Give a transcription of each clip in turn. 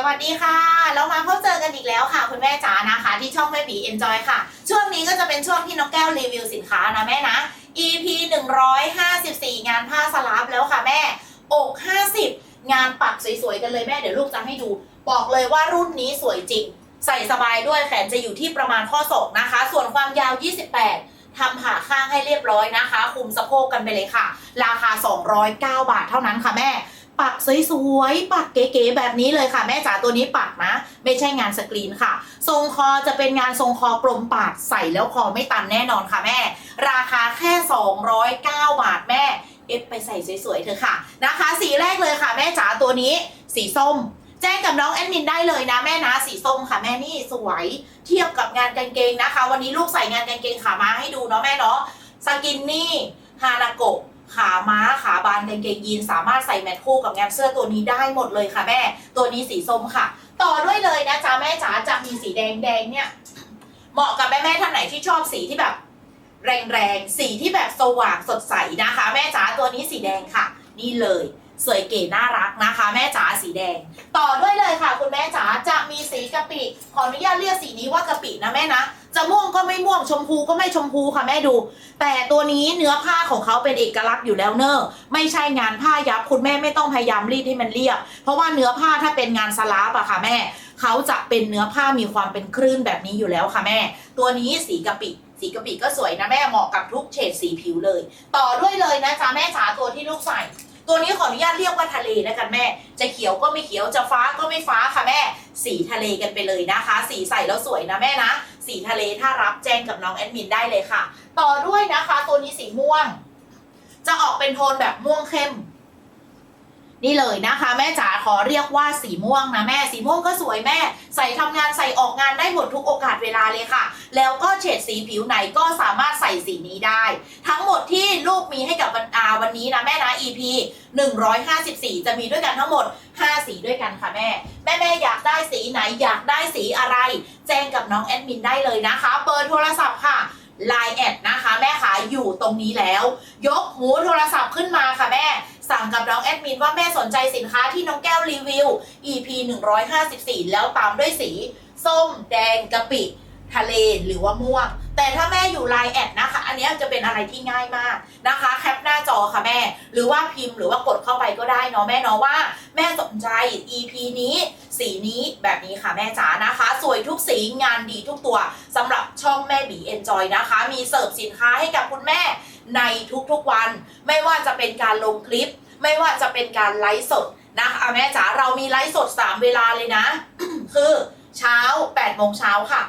สวัสดีค่ะ เรามาพบเจอกันอีกแล้วค่ะ คุณแม่จ๋านะคะ ที่ช่องแม่บี Enjoy ค่ะ ช่วงนี้ก็จะเป็นช่วงที่น้องแก้วรีวิวสินค้านะแม่นะ EP 154 งานผ้าสลับแล้วค่ะแม่ อก 50 งานปักสวยๆกันเลยแม่เดี๋ยวลูกจะให้ดู บอกเลยว่ารุ่นนี้สวยจริง ใส่สบายด้วยแขนจะอยู่ที่ประมาณข้อศอกนะคะ ส่วนความยาว 28ทำผ่าข้างให้เรียบร้อยนะคะ คุมสะโพกกันไปเลยค่ะ ราคา 209 บาทเท่านั้นค่ะแม่ ปักสวยๆ ปักเก๋ๆแบบนี้เลยค่ะ แม่จ๋าตัวนี้ปักนะ ไม่ใช่งานสกรีนค่ะ ทรงคอจะเป็นงานทรงคอกลมปาดใส่แล้วคอไม่ตันแน่นอนค่ะแม่ ราคาแค่ 209 บาทแม่ เอฟไปใส่สวยๆเถอะค่ะนะคะ สีแรกเลยค่ะ แม่จ๋าตัวนี้สีส้มแจ้งกับน้องแอดมินได้เลยนะแม่นะสีส้มค่ะแม่นี่สวยเทียบกับงานกางเกงนะคะ วันนี้ลูกใส่งานกางเกงขาม้าให้ดูเนาะแม่เนาะสกินนี่ฮานาโกะ ขาม้าขาบานกางเกงยีนสามารถใส่แมทคู่กับงานเสื้อตัวนี้ได้หมดเลยค่ะแม่ ตัวนี้สีส้มค่ะ ต่อด้วยเลยนะจ๊ะแม่จ๋าจะมีสีแดงแดงเนี่ยเหมาะกับแม่แม่ท่านไหนที่ชอบสีที่แบบ แรงๆสีที่แบบสว่างสดใสนะคะ แม่จ๋าตัวนี้สีแดงค่ะ นี่เลยสวยเก๋น่ารักนะคะ แม่จ๋าสีแดง ต่อด้วยเลยค่ะ คุณแม่จ๋าจะมีสีกะปิขออนุญาตเรียกสีนี้ว่ากะปินะแม่นะ จะม่วงก็ไม่ม่วงชมพูก็ไม่ชมพูค่ะแม่ดู แต่ตัวนี้เนื้อผ้าของเขาเป็นเอกลักษณ์อยู่แล้วเนอะไม่ใช่งานผ้ายับคุณแม่ไม่ต้องพยายามรีดให้มันเรียบ เพราะว่าเนื้อผ้าถ้าเป็นงานสลาปอะค่ะแม่เขาจะเป็นเนื้อผ้ามีความเป็นคลื่นแบบนี้อยู่แล้วค่ะแม่ ตัวนี้สีกะปิสีกะปิก็สวยนะแม่เหมาะกับทุกเฉดสีผิวเลย ต่อด้วยเลยนะจ๊ะแม่จ๋าตัวที่ลูกใส่ตัวนี้ขออนุญาตเรียกว่าทะเลแล้วกันแม่ จะเขียวก็ไม่เขียว จะฟ้าก็ไม่ฟ้าค่ะแม่ สีทะเลกันไปเลยนะคะ สีใสแล้วสวยนะแม่นะ สีทะเลถ้ารับแจ้งกับน้องแอดมินได้เลยค่ะ ต่อด้วยนะคะ ตัวนี้สีม่วง จะออกเป็นโทนแบบม่วงเข้ม นี่เลยนะคะ แม่จ๋าขอเรียกว่าสีม่วงนะแม่สีม่วงก็สวยแม่ ใส่ทำงานใส่ออกงานได้หมดทุกโอกาสเวลาเลยค่ะ แล้วก็เฉดสีผิวไหนก็สามารถใส่สีนี้ได้ ทั้งหมดที่ลูกมีให้กับวันอาวันนี้นะแม่นะ EP 154 จะมีด้วยกันทั้งหมด 5 สีด้วยกันค่ะแม่ แม่แม่อยากได้สีไหนอยากได้สีอะไร แจ้งกับน้องแอดมินได้เลยนะคะเบอร์โทรศัพท์ค่ะ l ล n e แอดนะคะแม่ขาอยู่ตรงนี้แล้ว ยกหูโทรศัพท์ขึ้นมาค่ะแม่ สั่งกับน้องแอดมินว่าแม่สนใจสินค้าที่น้องแก้วรีวิว EP 154 แล้วตามด้วยสี ส้มแดงกะปิ ทะเลหรือว่าม่วง แต่ถ้าแม่อยู่ไลน์แอดนะคะ นี้จะเป็นอะไรที่ง่ายมากนะคะ แคปหน้าจอค่ะแม่ หรือว่าพิมพ์หรือว่ากดเข้าไปก็ได้เนาะแม่เนาะว่า แม่สนใจ EP นี้ สีนี้แบบนี้ค่ะแม่จ๋านะคะ สวยทุกสีงานดีทุกตัวสำหรับช่องแม่บีเอนจอยนะคะ มีเสิร์ฟสินค้าให้กับคุณแม่ในทุกๆวัน ไม่ว่าจะเป็นการลงคลิป ไม่ว่าจะเป็นการไลฟ์สดนะคะแม่จ๋าเรามีไลฟ์สด 3 เวลาเลยนะ คือเช้า8โมงเช้าค่ะ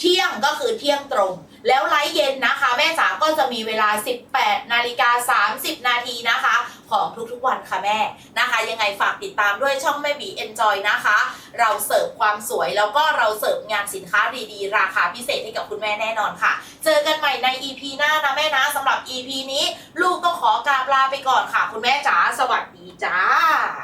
เที่ยงก็คือเที่ยงตรง แล้วไลฟ์เย็นนะคะ แม่จ๋าก็จะมีเวลา 18นาฬิกา30 นาทีนะคะ ของทุกๆวันค่ะแม่นะคะ ยังไงฝากติดตามด้วยช่องแม่บี Enjoy นะคะ เราเสิร์ฟความสวยแล้วก็เราเสิร์ฟงานสินค้าดีๆ ราคาพิเศษให้กับคุณแม่แน่นอนค่ะ เจอกันใหม่ใน EP หน้านะแม่นะสำหรับ EP นี้ ลูกต้องขอกราบลาไปก่อนค่ะ คุณแม่จ๋าสวัสดีจ้า